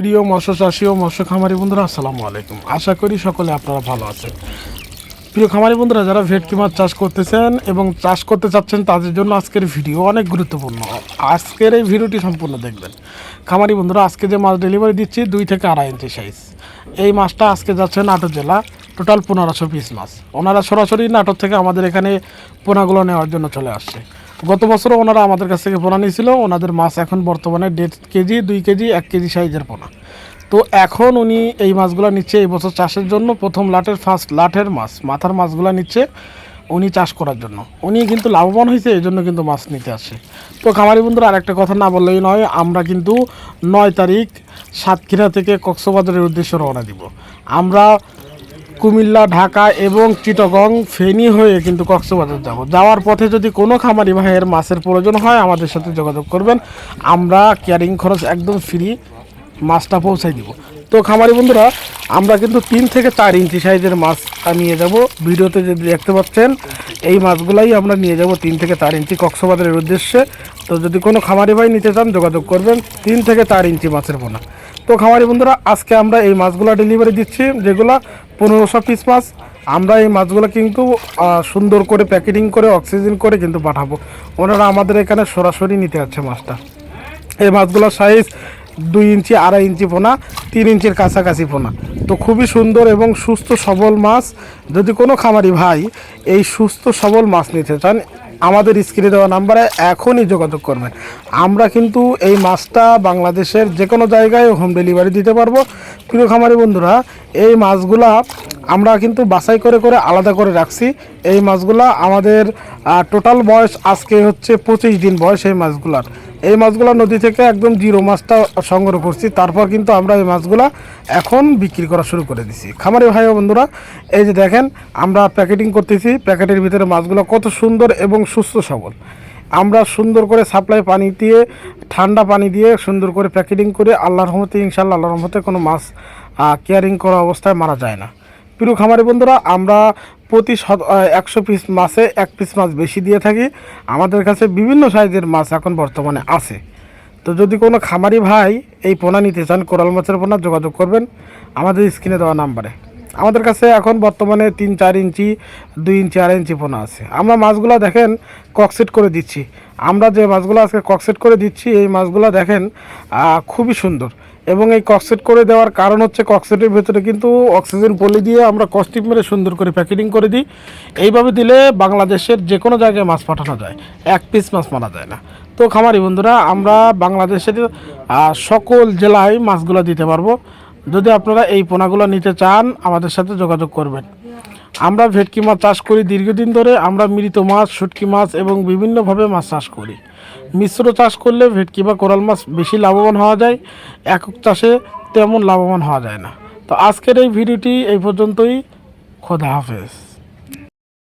প্রিয় মৎস্য চাষী ও মৎস্য খামারি বন্ধুরা, আসসালামু আলাইকুম। আশা করি সকলে আপনারা ভালো আছেন। প্রিয় খামারি বন্ধুরা, যারা ভেটকি মাছ চাষ করতেছেন এবং চাষ করতে চাচ্ছেন, তাদের জন্য আজকের ভিডিও অনেক গুরুত্বপূর্ণ। আজকের এই ভিডিওটি সম্পূর্ণ দেখবেন। খামারি বন্ধুরা, আজকে যে মাছ ডেলিভারি দিচ্ছি, দুই থেকে আড়াই ইঞ্চি সাইজ এই মাছটা আজকে যাচ্ছে নাটোর জেলা টোটাল পনেরোশো পিস মাছ। ওনারা সরাসরি নাটোর থেকে আমাদের এখানে পোনাগুলো নেওয়ার জন্য চলে আসছে। গত বছরও ওনারা আমাদের কাছ থেকে পোনা নিয়েছিল। ওনাদের মাছ এখন বর্তমানে দেড় কেজি, দুই কেজি, এক কেজি সাইজের পোনা। তো এখন উনি এই মাছগুলো নিচ্ছে এই বছর চাষের জন্য। প্রথম লাটের ফার্স্ট লাটের মাছ, মাথার মাছগুলো নিচ্ছে উনি চাষ করার জন্য। উনি কিন্তু লাভবান হয়েছে, এই জন্য কিন্তু মাছ নিতে আসে তো খামারি বন্ধুরা, আরেকটা কথা না বললেই নয়, আমরা কিন্তু নয় তারিখ সাতক্ষীরা থেকে কক্সবাজারের উদ্দেশ্যে রওনা দিব। আমরা কুমিল্লা, ঢাকা এবং চিটগং ফেনী হয়ে কিন্তু কক্সবাজার যাব। যাওয়ার পথে যদি কোনো খামারি ভাইয়ের মাছের প্রয়োজন হয়, আমাদের সাথে যোগাযোগ করবেন। আমরা ক্যারিং খরচ একদম ফ্রি মাছটা পৌঁছাই দিব। তো খামারি বন্ধুরা, আমরা কিন্তু তিন থেকে চার ইঞ্চি সাইজের মাছ নিয়ে যাব। ভিডিওতে যদি দেখতে পাচ্ছেন, এই মাছগুলাই আমরা নিয়ে যাব তিন থেকে চার ইঞ্চি কক্সবাজারের উদ্দেশ্যে। তো যদি কোনো খামারি ভাই নিতে চান, যোগাযোগ করবেন। তিন থেকে চার ইঞ্চি মাছের পোনা। তো খামারি বন্ধুরা, আজকে আমরা এই মাছগুলো ডেলিভারি দিচ্ছি, যেগুলো পনেরোশো পিস মাছ। আমরা এই মাছগুলো কিন্তু সুন্দর করে প্যাকেটিং করে অক্সিজেন করে কিন্তু পাঠাবো। ওনারা আমাদের এখানে সরাসরি নিতে যাচ্ছে মাছটা। এই মাছগুলোর সাইজ দুই ইঞ্চি, আড়াই ইঞ্চি পোনা, তিন ইঞ্চির কাছাকাছি পোনা। তো খুবই সুন্দর এবং সুস্থ সবল মাছ। যদি কোনো খামারি ভাই এই সুস্থ সবল মাছ নিতে চান আমাদের স্ক্রিনে দেওয়া নাম্বারে এখনই যোগাযোগ করবেন। আমরা কিন্তু এই মাছটা বাংলাদেশের যে কোনো জায়গায় হোম ডেলিভারি দিতে পারব। প্রিয় খামারি বন্ধুরা, এই মাছগুলা আমরা কিন্তু বাছাই করে করে আলাদা করে রাখছি। এই মাছগুলা আমাদের টোটাল বয়স আজকে হচ্ছে পঁচিশ দিন বয়স এই মাছগুলার। এই মাছগুলো নদী থেকে একদম জিরো মাছটা সংগ্রহ করছি। তারপর কিন্তু আমরা এই মাছগুলো এখন বিক্রি করা শুরু করে দিছি। খামারি ভাই বন্ধুরা, এই যে দেখেন, আমরা প্যাকেটিং করতেছি। প্যাকেটের ভিতরে মাছগুলো কত সুন্দর এবং সুস্থ সবল। আমরা সুন্দর করে সাপ্লাই পানি দিয়ে, ঠান্ডা পানি দিয়ে সুন্দর করে প্যাকেটিং করে আল্লাহর রহমতে ইনশাল্লাহ আল্লাহর রহমতে কোনো মাছ কেয়ারিং করা অবস্থায় মারা যায় না। প্রিয় খামারি বন্ধুরা, আমরা প্রতি শত একশো পিস মাছে এক পিস মাছ বেশি দিয়ে থাকি। আমাদের কাছে বিভিন্ন সাইজের মাছ এখন বর্তমানে আছে। তো যদি কোনো খামারি ভাই এই পোনা নিতে চান, কোরাল মাছের পোনা যোগাযোগ করবেন। আমাদের স্ক্রিনে দেওয়া নাম্বারে। আমাদের কাছে এখন বর্তমানে তিন, চার ইঞ্চি, দুই ইঞ্চি, আড়াই ইঞ্চি পোনা আছে। আমরা মাছগুলো দেখেন ককসেট করে দিচ্ছি। আমরা যে মাছগুলো আজকে ককসেট করে দিচ্ছি, এই মাছগুলো দেখেন খুবই সুন্দর। এবং এই ককসেট করে দেওয়ার কারণ হচ্ছে ককসেটের ভেতরে কিন্তু অক্সিজেন পলি দিয়ে আমরা কস্টিপ মেরে সুন্দর করে প্যাকেটিং করে দিই। এইভাবে দিলে বাংলাদেশের যে কোনো জায়গায় মাছ পাঠানো যায়। এক পিস মাছ মারা যায় না। তো খামারি বন্ধুরা, আমরা বাংলাদেশের সকল জেলায় মাছগুলো দিতে পারব। যদি আপনারা এই পোনাগুলো নিতে চান, আমাদের সাথে যোগাযোগ করবেন। আমরা ভেটকি মাছ চাষ করি দীর্ঘদিন ধরে। আমরা মৃত মাছ, শুটকি মাছ এবং বিভিন্নভাবে মাছ চাষ করি। মিশ্র চাষ করলে ভেটকি বা কোরাল মাছ বেশি লাভবান হওয়া যায়। একক চাষে তেমন লাভবান হওয়া যায় না। তো আজকের এই ভিডিওটি এই পর্যন্তই। খোদা হাফেজ।